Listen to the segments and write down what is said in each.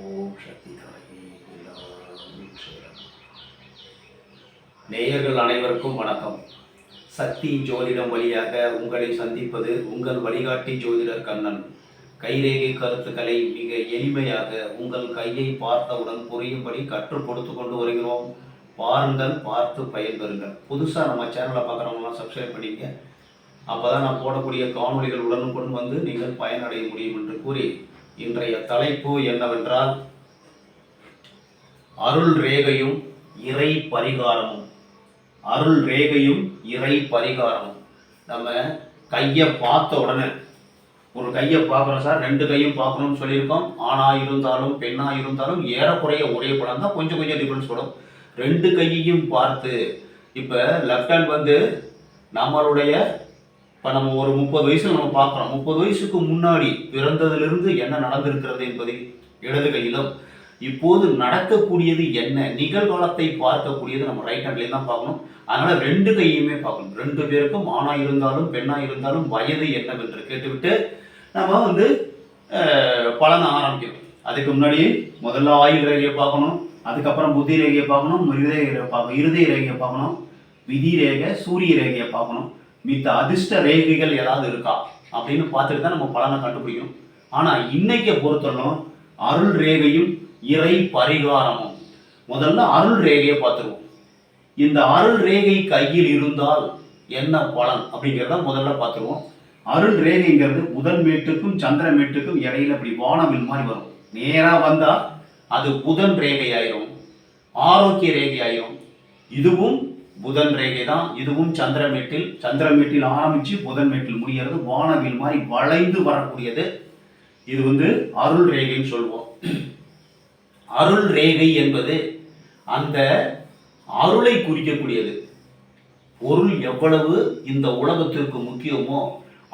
ஓம் சக்தி தாயே நேயர்கள் அனைவருக்கும் வணக்கம். சக்தி ஜோதிடம் வழியாக உங்களை சந்திப்பது உங்கள் வழிகாட்டி ஜோதிடர் கண்ணன். கைரேகை கருத்துக்களை மிக எளிமையாக உங்கள் கையை பார்த்தவுடன் புரியும்படி கற்றுக் கொடுத்து கொண்டு வருகிறோம். பாருங்கள் பார்த்து பயன்பெறுங்கள். புதுசாக நம்ம சேனலை பார்க்குறவங்களாம் சப்ஸ்கிரைப் பண்ணிங்க அப்போ தான் நான் போடக்கூடிய காணொளிகள் உடனுக்குடன் வந்து நீங்கள் பயனடைய முடியும் என்று கூறி இன்றைய தலைப்பு என்னவென்றால் அருள் ரேகையும் இறை பரிகாரமும். அருள் ரேகையும் இறை பரிகாரமும். நம்ம கையை பார்த்த உடனே ஒரு கையை பார்க்குறோம் சார் ரெண்டு கையும் பார்க்கணும்னு சொல்லியிருக்கோம். ஆணாக இருந்தாலும் பெண்ணாக இருந்தாலும் ஏறக்குறைய ஒரே படம் தான். கொஞ்சம் கொஞ்சம் டிஃப்ரென்ஸ் வரும். ரெண்டு கையையும் பார்த்து இப்போ லெஃப்ட் ஹேண்ட் வந்து நம்மளுடைய இப்போ நம்ம ஒரு முப்பது வயசுல நம்ம பார்க்குறோம். முப்பது வயசுக்கு முன்னாடி பிறந்ததிலிருந்து என்ன நடந்திருக்கிறது என்பதை இடது கையிலும் இப்போது நடக்கக்கூடியது என்ன? நிகழ்காலத்தை பார்க்கக்கூடியது நம்ம ரைட் ஹேண்ட்லேயும் தான் பார்க்கணும். அதனால் ரெண்டு கையுமே பார்க்கணும். ரெண்டு பேருக்கும் ஆணாக இருந்தாலும் பெண்ணாக இருந்தாலும் வயது என்னவென்று கேட்டுவிட்டு நம்ம வந்து பலன் பலனை ஆரம்பிக்கணும். அதுக்கு முன்னாடி முதல்ல ஆயுள் ரேகையை பார்க்கணும். அதுக்கப்புறம் புத்தி ரேகையை பார்க்கணும். இருதய பார்க்கணும் இருதய ரேகையை பார்க்கணும். விதி ரேகை சூரிய ரேகையை பார்க்கணும். மித்த அதிர்ஷ்ட ரேகைகள் ஏதாவது இருக்கா? அப்படின்னு பார்த்துட்டு தான் நம்ம பலனை கண்டுபிடிக்கணும். ஆனால் இன்னைக்கு பொறுத்தவரைக்கும் அருள் ரேகையும் இறை பரிகாரமும். முதல்ல அருள் ரேகையை பார்த்துருவோம். இந்த அருள் ரேகை கையில் இருந்தால் என்ன பலன் அப்படிங்கிறத முதல்ல பார்த்துருவோம். அருள் ரேகைங்கிறது புதன் மேட்டுக்கும் சந்திர மேட்டுக்கும் இடையில இப்படி வானவில் மாதிரி வரும். நேராக வந்தால் அது புதன் ரேகை ஆயிரும் ஆரோக்கிய ரேகை ஆயிரும் இதுவும் புதன் ரேகை தான். இதுவும் சந்திரமேட்டில் சந்திரமேட்டில் ஆரம்பிச்சு புதன் மேட்டில் முடிகிறது. வானவில் மாதிரி வளைந்து வரக்கூடியது. இது வந்து அருள் ரேகைன்னு சொல்லுவோம் அருள் ரேகை என்பது அந்த அருளை குறிக்கக்கூடியது. பொருள் எவ்வளவு இந்த உலகத்திற்கு முக்கியமோ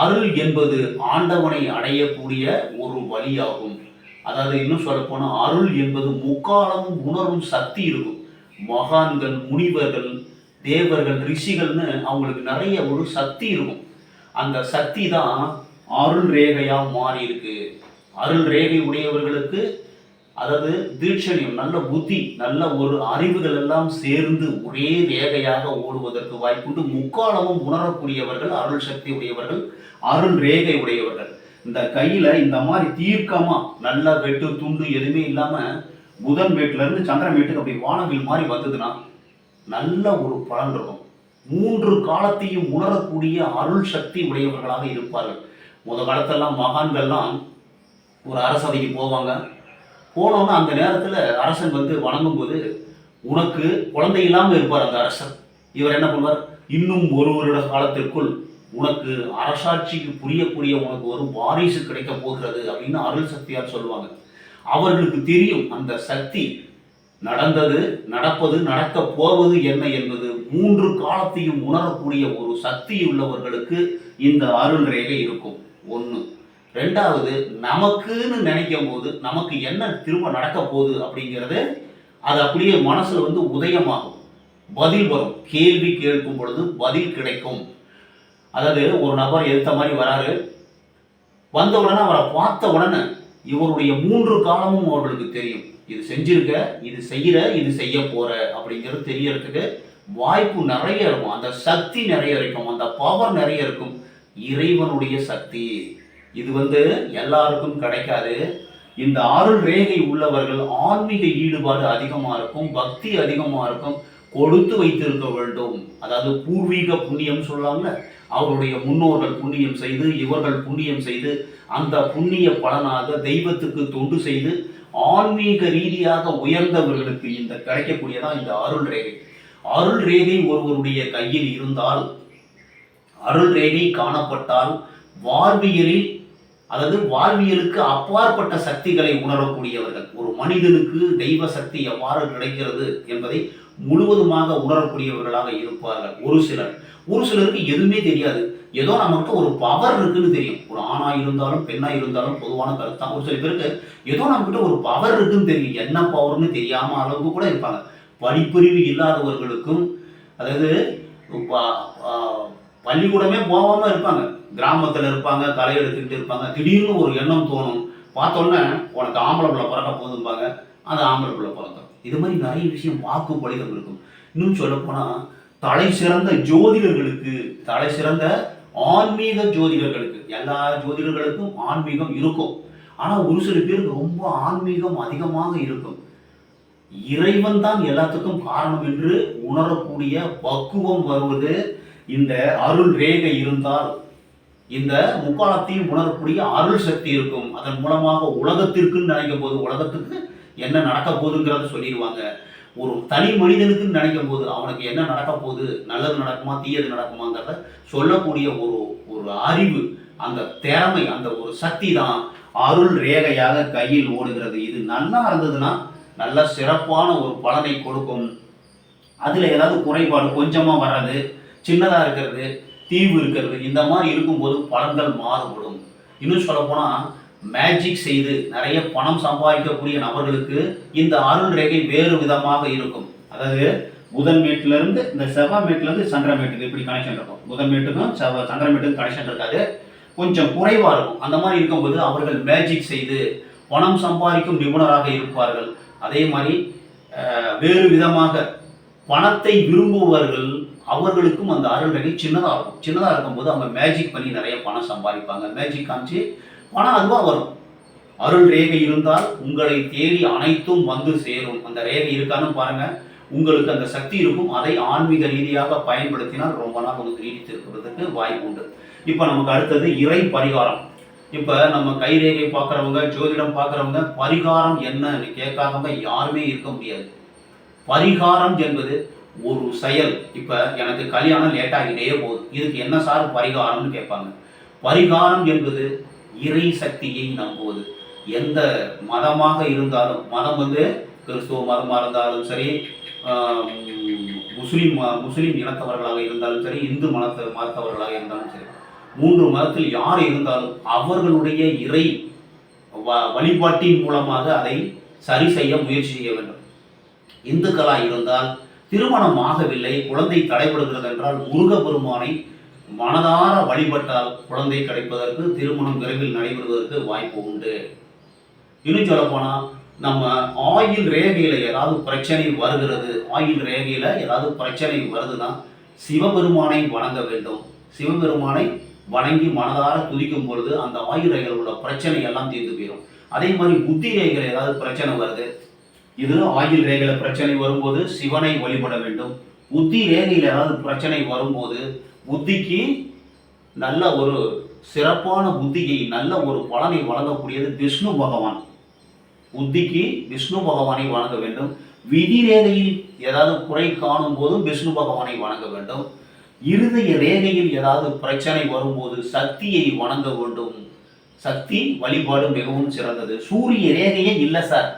அருள் என்பது ஆண்டவனை அடையக்கூடிய ஒரு வழியாகும். அதாவது இன்னும் சொல்லப்போனால் அருள் என்பது முக்காலமும் உணரும் சக்தி இருக்கும். மகான்கள் முனிவர்கள் தேவர்கள் ரிஷிகள்னு அவங்களுக்கு நிறைய ஒரு சக்தி இருக்கும். அந்த சக்தி தான் அருள் ரேகையாக மாறி இருக்கு. அருள் ரேகை உடையவர்களுக்கு அதாவது தீட்சணியம் நல்ல புத்தி நல்ல ஒரு அறிவுகள் எல்லாம் சேர்ந்து ஒரே ரேகையாக ஓடுவதற்கு வாய்ப்புண்டு முக்காலமும் உணரக்கூடியவர்கள் அருள் சக்தி உடையவர்கள் அருள் ரேகை உடையவர்கள். இந்த கையில இந்த மாதிரி தீர்க்கமா நல்ல வெட்டு துண்டு எதுவுமே இல்லாம புதன் மேட்டுல இருந்து சந்திரன் மேட்டுக்கு அப்படி வானவில் மாதிரி வந்ததுன்னா நல்ல ஒரு பலன் இருக்கும். மூன்று காலத்தையும் உணரக்கூடிய அருள் சக்தி உடையவர்களாக இருப்பார்கள். முத காலத்தெல்லாம் மகான்கள்லாம் ஒரு அரசவைக்கு போவாங்க. போனோன்னா அந்த நேரத்தில் அரசன் வந்து வணங்கும் போது உனக்கு குழந்தை இல்லாமல் இருப்பார் அந்த அரசர். இவர் என்ன பண்ணுவார்? இன்னும் ஒரு வருட காலத்திற்குள் உனக்கு அரசாட்சிக்கு புரியக்கூடிய உனக்கு ஒரு வாரிசு கிடைக்க போகிறது அப்படின்னு அருள் சக்தியார் சொல்லுவாங்க. அவர்களுக்கு தெரியும் அந்த சக்தி நடந்தது நடப்பது நடக்க போவது என்ன என்பது மூன்று காலத்தையும் உணரக்கூடிய ஒரு சக்தி உள்ளவர்களுக்கு இந்த அருள் ரேகை இருக்கும். ஒன்று ரெண்டாவது நமக்குன்னு நினைக்கும் போது நமக்கு என்ன திரும்ப நடக்க போகுது அப்படிங்கிறது அது அப்படியே மனசில் வந்து உதயமாகும். பதில் வரும். கேள்வி கேட்கும் பொழுது பதில் கிடைக்கும். அதாவது ஒரு நபர் எடுத்த மாதிரி வராரு. வந்த உடனே அவரை பார்த்த உடனே இவருடைய மூன்று காலமும் அவர்களுக்கு தெரியும். இது செஞ்சிருக்க இது செய்கிற இது செய்ய போற அப்படிங்கிறது தெரியறதுக்கு வாய்ப்பு நிறைய இருக்கும். அந்த சக்தி நிறைய இருக்கும். அந்த பவர் நிறைய இருக்கும். இறைவனுடைய சக்தி. இது வந்து எல்லாருக்கும் கிடைக்காது. இந்த அருள் ரேகை உள்ளவர்கள் ஆன்மீக ஈடுபாடு அதிகமாக இருக்கும் பக்தி அதிகமாக இருக்கும் கொடுத்து வைத்திருக்க வேண்டும். அதாவது பூர்வீக புண்ணியம் சொல்லலாம்ல அவருடைய முன்னோர்கள் புண்ணியம் செய்து இவர்கள் புண்ணியம் செய்து அந்த புண்ணிய பலனாக தெய்வத்துக்கு தொண்டு செய்து ஆன்மீக ரீதியாக உயர்ந்தவர்களுக்கு இந்த கிடைக்கக்கூடியதான் இந்த அருள் ரேகை. அருள் ரேகை ஒருவருடைய கையில் இருந்தால் அருள் ரேகை காணப்பட்டால் வாழ்வியலில் அதாவது வாழ்வியலுக்கு அப்பாற்பட்ட சக்திகளை உணரக்கூடியவர்கள். ஒரு மனிதனுக்கு தெய்வ சக்தி எவ்வாறு கிடைக்கிறது என்பதை முழுவதுமாக உணரக்கூடியவர்களாக இருப்பார்கள். ஒரு சிலர். ஒரு சிலருக்கு எதுவுமே தெரியாது. ஏதோ நமக்கு ஒரு பவர் இருக்குன்னு தெரியும். ஒரு ஆணா இருந்தாலும் பெண்ணா இருந்தாலும் பொதுவான கருத்து தான். ஒரு சில பேருக்கு ஏதோ நம்மகிட்ட ஒரு பவர் இருக்குன்னு தெரியும். என்ன பவர்னு தெரியாம அளவுக்கு கூட இருப்பாங்க. படிப்பறிவு இல்லாதவர்களுக்கும் அதாவது பள்ளிக்கூடமே போகாம இருப்பாங்க. கிராமத்துல இருப்பாங்க களை எடுத்துக்கிட்டு இருப்பாங்க. திடீர்னு ஒரு எண்ணம் தோணும். பார்த்தோன்னே உனக்கு ஆம்பளை பிள்ளை பிறக்க போதும்பாங்க அது ஆம்பளை பிள்ளை பிறக்கும். இது மாதிரி நிறைய விஷயம் வாக்கு பலிதம் இருக்கும். இன்னும் சொல்ல போனா தலை சிறந்த ஜோதிடர்களுக்கு தலை சிறந்த ஆன்மீக ஜோதிடர்களுக்கு எல்லா ஜோதிடர்களுக்கும் ஆன்மீகம் இருக்கும். ஆனால் ஒரு சில பேருக்கு ரொம்ப ஆன்மீகம் அதிகமாக இருக்கும். இறைவன் தான் எல்லாத்துக்கும் காரணம் என்று உணரக்கூடிய பக்குவம் வருவது இந்த அருள் ரேகை இருந்தால் இந்த முக்காலத்தையும் உணரக்கூடிய அருள் சக்தி இருக்கும். அதன் மூலமாக உலகத்திற்குன்னு நினைக்கும் போது உலகத்துக்கு என்ன நடக்க போகுதுங்கிறத சொல்லிடுவாங்க. ஒரு தனி மனிதனுக்குன்னு நினைக்கும் போது அவனுக்கு என்ன நடக்க போகுது நல்லது நடக்குமா தீயது நடக்குமாங்கிறத சொல்லக்கூடிய ஒரு ஒரு அறிவு அந்த திறமை அந்த ஒரு சக்தி தான் அருள் ரேகையாக கையில் ஓடுகிறது. இது நல்லா இருந்ததுன்னா நல்ல சிறப்பான ஒரு பலனை கொடுக்கும். அதில் ஏதாவது குறைபாடு கொஞ்சமாக வர்றது சின்னதாக இருக்கிறது தீவு இருக்கிறது இந்த மாதிரி இருக்கும்போது பலன்கள் மாறுபடும். இன்னும் சொல்லப்போனால் மேஜிக் செய்து நிறைய பணம் சம்பாதிக்கக்கூடிய நபர்களுக்கு இந்த அருள் ரேகை வேறு விதமாக இருக்கும். அதாவது புதன் மேட்லேருந்து இந்த செவ்வாய் மேட்டிலேருந்து சந்திர மேட்டுக்கு இப்படி கனெக்ஷன் இருக்கும். புதன் மேட்டுக்கும் செவ்வாய் சந்திர மேட்டுக்கும் கனெக்ஷன் இருக்காது. கொஞ்சம் குறைவாக இருக்கும். அந்த மாதிரி இருக்கும்போது அவர்கள் மேஜிக் செய்து பணம் சம்பாதிக்கும் நிபுணராக இருப்பார்கள். அதே மாதிரி வேறு விதமாக பணத்தை விரும்புபவர்கள் அவர்களுக்கும் அந்த அருள் ரேகை சின்னதாக இருக்கும். சின்னதாக இருக்கும்போது அவங்க மேஜிக் பண்ணி நிறைய பணம் சம்பாதிப்பாங்க. மேஜிக் காமிச்சு பணம் அதுவாக வரும். அருள் ரேகை இருந்தால் உங்களை தேடி அனைத்தும் வந்து சேரும். அந்த ரேகை இருக்கான்னு பாருங்க. உங்களுக்கு அந்த சக்தி இருக்கும். அதை ஆன்மீக ரீதியாக பயன்படுத்தினால் ரொம்ப நாள் உங்களுக்கு நீடித்திருக்கிறதுக்கு வாய்ப்பு உண்டு. இப்போ நமக்கு அடுத்தது இறை பரிகாரம். இப்போ நம்ம கைரேகை பார்க்குறவங்க ஜோதிடம் பார்க்குறவங்க பரிகாரம் என்னன்னு கேட்காதவங்க யாருமே இருக்க முடியாது. பரிகாரம் என்பது ஒரு செயல். இப்போ எனக்கு கல்யாணம் லேட்டாகிட்டே போகுது. இதுக்கு என்ன சார் பரிகாரம்னு கேட்பாங்க. பரிகாரம் என்பது இறை சக்தியை நம்புவது. எந்த மதமாக இருந்தாலும் மதம் வந்து கிறிஸ்துவ மதமாக இருந்தாலும் சரி முஸ்லீம் முஸ்லீம் இனத்தவர்களாக இருந்தாலும் சரி இந்து மதத்த மதத்தவர்களாக இருந்தாலும் சரி மூன்று மதத்தில் யார் இருந்தாலும் அவர்களுடைய இறை வ- வழிபாட்டின் மூலமாக அதை சரி செய்ய முயற்சி செய்ய வேண்டும். இந்துக்களாக இருந்தால் திருமணம் ஆகவில்லை குழந்தை தடைபடுகிறது என்றால் முருக பெருமானை மனதார வழிபட்டால் குழந்தை கிடைப்பதற்கு திருமணம் விரைவில் நடைபெறுவதற்கு வாய்ப்பு உண்டு. இன்னும் சொல்லப்போனால் நம்ம ஆயில் ரேகையில் ஏதாவது பிரச்சனை வருகிறது ஆயில் ரேகையில் ஏதாவது பிரச்சனை வருதுன்னா சிவபெருமானை வணங்க வேண்டும். சிவபெருமானை வணங்கி மனதார துதிக்கும் பொழுது அந்த ஆயுள் ரேகையில் உள்ள பிரச்சனை எல்லாம் தீர்ந்து போயிடும் அதே மாதிரி புத்தி ரேகையில் ஏதாவது பிரச்சனை வருது இது ஆயில் ரேகையில் பிரச்சனை வரும்போது சிவனை வழிபட வேண்டும். புத்தி ரேகையில் ஏதாவது பிரச்சனை வரும்போது புத்திக்கு நல்ல ஒரு சிறப்பான புத்தியை நல்ல ஒரு பலனை வழங்கக்கூடியது விஷ்ணு பகவான். புத்திக்கு விஷ்ணு பகவானை வணங்க வேண்டும். விதி ரேகையில் ஏதாவது குறை காணும் போதும் விஷ்ணு பகவானை வணங்க வேண்டும். இருதய ரேகையில் ஏதாவது பிரச்சனை வரும்போது சக்தியை வணங்க வேண்டும். சக்தி வழிபாடு மிகவும் சிறந்தது. சூரிய ரேகையே இல்லை சார்.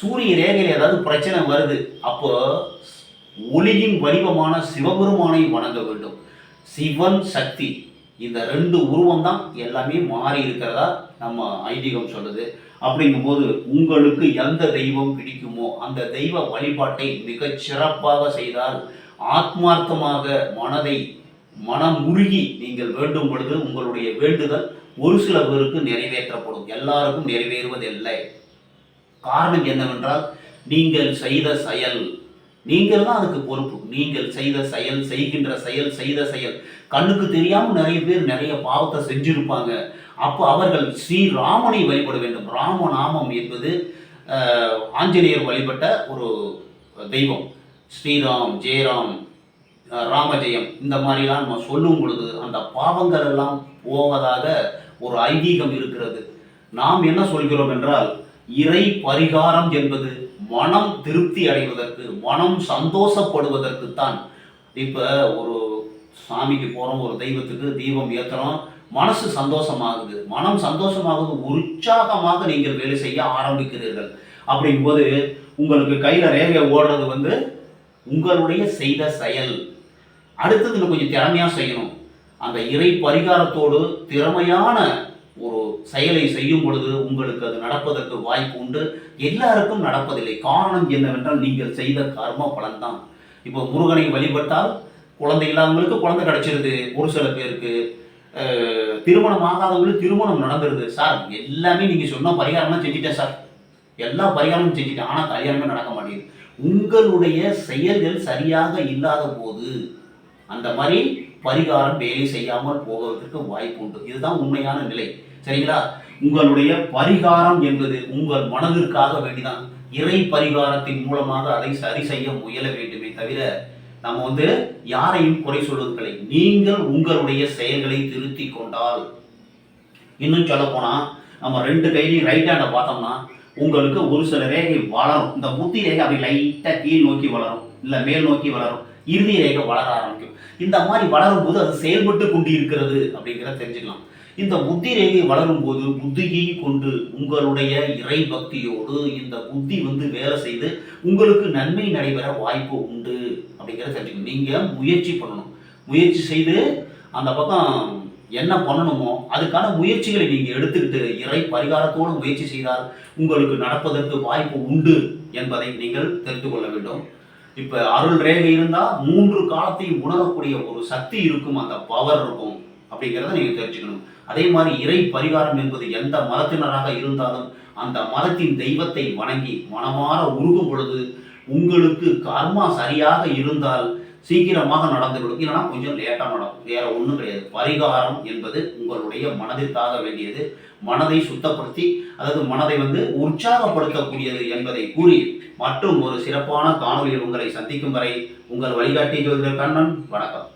சூரிய ரேகையில் ஏதாவது பிரச்சனை வருது அப்போ ஒளியின் வடிவமான சிவபெருமானை வணங்க வேண்டும். சிவன் சக்தி. இந்த ரெண்டு உருவம் தான் எல்லாமே மாறி இருக்கிறதா நம்ம ஐதீகம் சொல்லுது. அப்படிங்கும்போது உங்களுக்கு எந்த தெய்வம் பிடிக்குமோ அந்த தெய்வ வழிபாட்டை மிகச் சிறப்பாக செய்தால் ஆத்மார்த்தமாக மனதை மனம் உருகி நீங்கள் வேண்டும் பொழுது உங்களுடைய வேண்டுதல் ஒரு சில பேருக்கு நிறைவேற்றப்படும். எல்லாருக்கும் நிறைவேறுவதில்லை. காரணம் என்னவென்றால் நீங்கள் செய்த செயல் நீங்கள் தான் அதுக்கு பொறுப்பு. நீங்கள் செய்த செயல் செய்கின்ற செயல் செய்த செயல். கண்ணுக்கு தெரியாம நிறைய பேர் நிறைய பாவத்தை செஞ்சிருப்பாங்க. அப்போ அவர்கள் ஸ்ரீராமனை வழிபட வேண்டும். ராமநாமம் என்பது ஆஞ்சநேயர் வழிபட்ட ஒரு தெய்வம். ஸ்ரீராம் ஜெயராம் ராமஜெயம். இந்த மாதிரிலாம் நம்ம சொல்லும் பொழுது அந்த பாவங்கள் எல்லாம் போவதாக ஒரு ஐதீகம் இருக்கிறது. நாம் என்ன சொல்கிறோம் என்றால் இறை பரிகாரம் என்பது மனம் திருப்தி அடைவதற்கு மனம் சந்தோஷப்படுவதற்கு தான் இப்போ ஒரு சாமிக்கு போகிறோம் ஒரு தெய்வத்துக்கு தீபம் ஏற்றுறோம் மனசு சந்தோஷமாகுது. மனம் சந்தோஷமாகுது உற்சாகமாக நீங்கள் வேலை செய்ய ஆரம்பிக்கிறீர்கள். அப்படிங்கும்போது உங்களுக்கு கையில் ரேகை ஓடுறது வந்து உங்களுடைய செய்த செயல். அடுத்தது கொஞ்சம் திறமையாக செய்யணும். அந்த இறை பரிகாரத்தோடு திறமையான ஒரு செயலை செய்யும் பொழுது உங்களுக்கு அது நடப்பதற்கு வாய்ப்பு உண்டு. எல்லாருக்கும் நடப்பதில்லை. காரணம் என்னவென்றால் நீங்கள் செய்த கர்ம பலன்தான். இப்போ முருகனை வழிபட்டால் குழந்தை இல்லாதவங்களுக்கு குழந்தை கிடைச்சிருது. ஒரு சில பேருக்கு திருமணம் ஆகாதவங்களுக்கு திருமணம் நடந்துருது. சார் எல்லாமே நீங்கள் சொன்ன பரிகாரம்லாம் செஞ்சுட்டேன் சார். எல்லா பரிகாரமும் செஞ்சுட்டேன். ஆனால் கல்யாணமே நடக்க மாட்டேங்குது. உங்களுடைய செயல்கள் சரியாக இல்லாத போது அந்த மாதிரி பரிகாரம் வேலை செய்யாமல் போவதற்கு வாய்ப்பு உண்டு இதுதான் உண்மையான நிலை. சரிங்களா? உங்களுடைய பரிகாரம் என்பது உங்கள் மனதிற்காக வேண்டிதான். இறை பரிகாரத்தின் மூலமாக அதை சரி செய்ய முயல வேண்டுமே தவிர நம்ம வந்து யாரையும் குறை சொல்வதில்லை நீங்கள் உங்களுடைய செயல்களை திருத்தி கொண்டால். இன்னும் சொல்ல போனா நம்ம ரெண்டு கையிலையும் ரைட் ஹேண்டை பார்த்தோம்னா உங்களுக்கு ஒரு சில ரேகை வளரும். இந்த புத்தி ரேகை அப்படி லைட்டாக கீழ் நோக்கி வளரும். இல்லை மேல் நோக்கி வளரும். இறுதி ரேகை வளர ஆரம்பிக்கும். இந்த மாதிரி வளரும் போது அது செயல்பட்டு கொண்டு இருக்கிறது அப்படிங்கிறத தெரிஞ்சுக்கலாம். இந்த புத்தி ரேகை வளரும் போது புத்தியை கொண்டு உங்களுடைய இறை பக்தியோடு இந்த புத்தி வந்து வேலை செய்து உங்களுக்கு நன்மை நடைபெற வாய்ப்பு உண்டு அப்படிங்கிறத தெரிஞ்சுக்கணும். நீங்க முயற்சி பண்ணணும். முயற்சி செய்து அந்த பக்கம் என்ன பண்ணணுமோ அதுக்கான முயற்சிகளை நீங்க எடுத்துக்கிட்டு இறை பரிகாரத்தோடு முயற்சி செய்தால் உங்களுக்கு நடப்பதற்கு வாய்ப்பு உண்டு என்பதை நீங்கள் தெரிந்து கொள்ள வேண்டும். இப்போ அருள் ரேகை இருந்தால் மூன்று காலத்தையும் உணரக்கூடிய ஒரு சக்தி இருக்கும் அந்த பவர் இருக்கும் அப்படிங்கிறத நீங்கள் தெரிஞ்சுக்கணும். அதே மாதிரி இறை பரிகாரம் என்பது எந்த மதத்தினராக இருந்தாலும் அந்த மதத்தின் தெய்வத்தை வணங்கி மனமாற உருகும் பொழுது உங்களுக்கு கர்மா சரியாக இருந்தால் சீக்கிரமாக நடந்து கொடுக்கும் இல்லைன்னா கொஞ்சம் லேட்டாக நடக்கும். வேற ஒன்றும் கிடையாது. பரிகாரம் என்பது உங்களுடைய மனதிற்காக வேண்டியது. மனதை சுத்தப்படுத்தி அதாவது மனதை வந்து உற்சாகப்படுத்தக்கூடியது என்பதை கூறி மற்றும் ஒரு சிறப்பான காணொலியில் உங்களை சந்திக்கும் வரை உங்கள் வழிகாட்டி ஜோதிடர் கண்ணன். வணக்கம்.